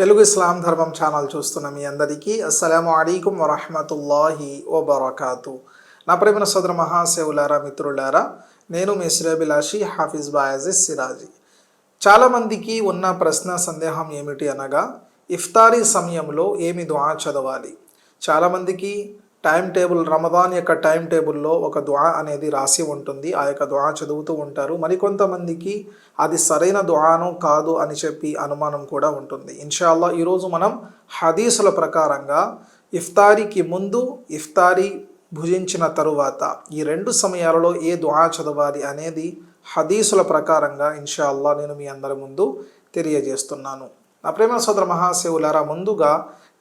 తెలుగు ఇస్లాం ధర్మం ఛానల్ చూస్తున్న మీ అందరికీ అస్సలము అలైకుం వరహమతుల్లాహి వబర్కాతు. నా ప్రేమ సోదర మహాసేవులారా మిత్రులారా నేను మీ శ్రేభిలాషి హాఫీజ్ బాయాజిజ్ సిరాజీ. చాలామందికి ఉన్న ప్రశ్న సందేహం ఏమిటి అనగా ఇఫ్తారీ సమయంలో ఏమి దుఆ చదవాలి? చాలామందికి టైం టేబుల్ రమదాన్ యొక్క టైం టేబుల్లో ఒక దుఆ అనేది రాసి ఉంటుంది. ఆ యొక్క దుఆ చదువుతూ ఉంటారు. మరికొంతమందికి అది సరైన దుఆను కాదు అని చెప్పి అనుమానం కూడా ఉంటుంది. ఇన్షాల్లా ఈరోజు మనం హదీసుల ప్రకారంగా ఇఫ్తారీకి ముందు ఇఫ్తారీ భుజించిన తరువాత ఈ రెండు సమయాలలో ఏ దుఆ చదవాలి అనేది హదీసుల ప్రకారంగా ఇన్షాల్లా నేను మీ అందరి ముందు తెలియజేస్తున్నాను. నా ప్రేమ సోదర మహాశివులారా ముందుగా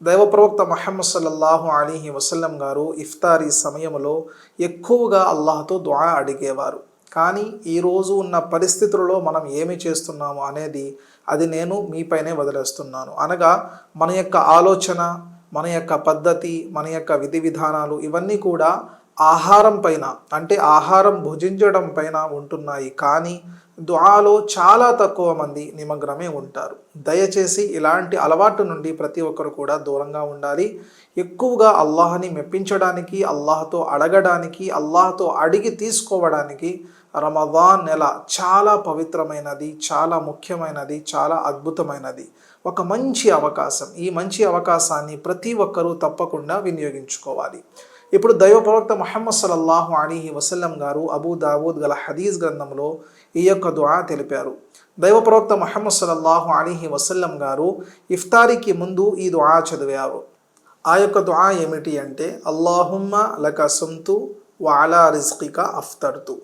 దైవ ప్రవక్త మహమ్మద్ సల్లల్లాహు అలీహి వసల్లం గారు ఇఫ్తారీ సమయంలో ఎక్కువగా అల్లాహతో దుఆ అడిగేవారు. కానీ ఈరోజు ఉన్న పరిస్థితులలో మనం ఏమి చేస్తున్నాము అనేది అది నేను మీపైనే వదిలేస్తున్నాను. అనగా మన యొక్క ఆలోచన మన యొక్క పద్ధతి మన యొక్క విధి విధానాలు ఇవన్నీ కూడా ఆహారం పైన అంటే ఆహారం భుజించడం పైన ఉంటున్నాయి. కానీ దుఆలో చాలా తక్కువ మంది నిమగ్నమే ఉంటారు. దయచేసి ఇలాంటి అలవాటు నుండి ప్రతి ఒక్కరు కూడా దూరంగా ఉండాలి. ఎక్కువగా అల్లాహని మెప్పించడానికి అల్లాహతో అడగడానికి అల్లాహతో అడిగి తీసుకోవడానికి రమదాన్ నెల చాలా పవిత్రమైనది చాలా ముఖ్యమైనది చాలా అద్భుతమైనది. ఒక మంచి అవకాశం. ఈ మంచి అవకాశాన్ని ప్రతి ఒక్కరూ తప్పకుండా వినియోగించుకోవాలి. ఇప్పుడు దైవ ప్రవక్త మహమ్మద్ సల్లల్లాహు అలీహి వసల్లం గారు అబూ దావూద్ గల హదీజ్ గ్రంథంలో ఈ యొక్క దుఆ తెలిపారు. దైవ ప్రవక్త మహమ్మద్ సల్లల్లాహు అలీహి వసల్లం గారు ఇఫ్తారీకి ముందు ఈ దుఆ చదివారు. ఆ యొక్క దుఆ ఏమిటి అంటే అల్లాహుమ్మ లక సుంతు వాలా రిజ్కిక అఫ్తర్తు.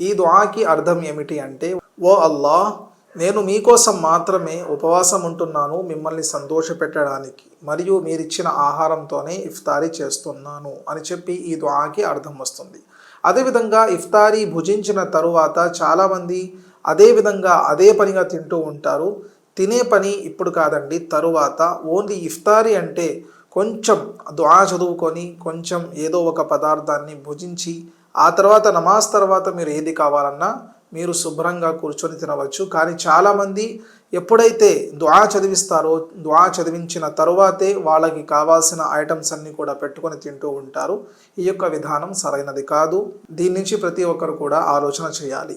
ఈ దుఆకి అర్థం ఏమిటి అంటే ఓ అల్లాహ్ నేను మీకోసం మాత్రమే ఉపవాసం ఉంటున్నాను మిమ్మల్ని సంతోషపెట్టడానికి మరియు మీరిచ్చిన ఆహారంతోనే ఇఫ్తారీ చేస్తున్నాను అని చెప్పి ఈ దుఆకి అర్థం వస్తుంది. అదేవిధంగా ఇఫ్తారీ భుజించిన తరువాత చాలామంది అదే విధంగా అదే పనిగా తింటూ ఉంటారు. తినే పని ఇప్పుడు కాదండి తరువాత. ఓన్లీ ఇఫ్తారీ అంటే కొంచెం దుఆ చదువుకొని కొంచెం ఏదో ఒక పదార్థాన్ని భుజించి ఆ తర్వాత నమాజ్ తర్వాత మీరు ఏది కావాలన్నా మీరు శుభ్రంగా కూర్చొని తినవచ్చు. కానీ చాలామంది ఎప్పుడైతే దుఆ చదివిస్తారో దుఆ చదివించిన తరువాతే వాళ్ళకి కావాల్సిన ఐటమ్స్ అన్నీ కూడా పెట్టుకొని తింటూ ఉంటారు. ఈ యొక్క విధానం సరైనది కాదు. దీని నుంచి ప్రతి ఒక్కరు కూడా ఆలోచన చేయాలి.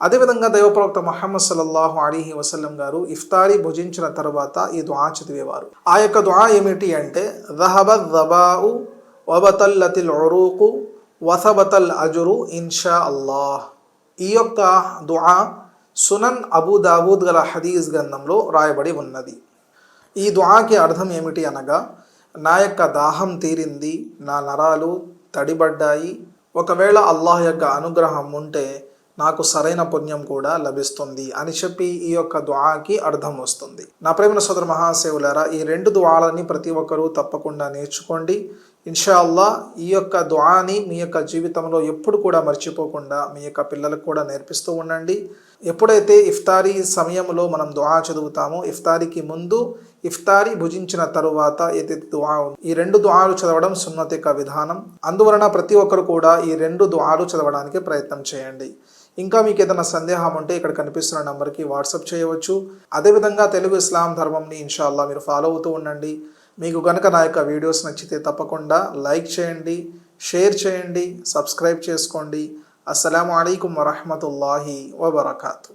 అదేవిధంగా దైవప్రవక్త మహమ్మద్ సల్లల్లాహు అలీహి వసల్లం గారు ఇఫ్తారీ భుజించిన తర్వాత ఈ దుఆ చదివేవారు. ఆ యొక్క దుఆ ఏమిటి అంటే దహబ రబావు వబతల్లతిల్ ఉరూకు వసబతల్ అజురు ఇన్షా అల్లాహ్. ఈ యొక్క దుఆ సునన్ అబూ దావూద్ గల హదీస్ గ్రంథంలో రాయబడి ఉన్నది. ఈ దుఆకి అర్థం ఏమిటి అనగా నా యొక్క దాహం తీరింది నా నరాలు తడిబడ్డాయి ఒకవేళ అల్లాహ్ యొక్క అనుగ్రహం ఉంటే నాకు సరైన పుణ్యం కూడా లభిస్తుంది అని చెప్పి ఈ యొక్క దుఆకి అర్థం వస్తుంది. నా ప్రేమ సోదర మహాసేవులారా ఈ రెండు దుఆలని ప్రతి ఒక్కరూ తప్పకుండా నేర్చుకోండి. ఇన్షాల్లా ఈ యొక్క దుఆని మీ యొక్క జీవితంలో ఎప్పుడు కూడా మర్చిపోకుండా మీ యొక్క పిల్లలకు కూడా నేర్పిస్తూ ఉండండి. ఎప్పుడైతే ఇఫ్తారీ సమయంలో మనం దుఆ చదువుతామో ఇఫ్తారీకి ముందు ఇఫ్తారీ భుజించిన తరువాత ఏదైతే దుఆ ఈ రెండు దుఆలు చదవడం సున్నత యొక్క విధానం. అందువలన ప్రతి ఒక్కరు కూడా ఈ రెండు దుఆలు చదవడానికి ప్రయత్నం చేయండి. ఇంకా మీకు ఏదైనా సందేహం ఉంటే ఇక్కడ కనిపిస్తున్న నెంబర్కి వాట్సాప్ చేయవచ్చు. అదేవిధంగా తెలుగు ఇస్లాం ధర్మంని ఇన్షాల్లా మీరు ఫాలో అవుతూ ఉండండి. మీకు కనుక నా యొక్క వీడియోస్ నచ్చితే తప్పకుండా లైక్ చేయండి షేర్ చేయండి సబ్స్క్రైబ్ చేసుకోండి. అస్సలం అయికం వరహమతుల్లాహి వబర్కాతు.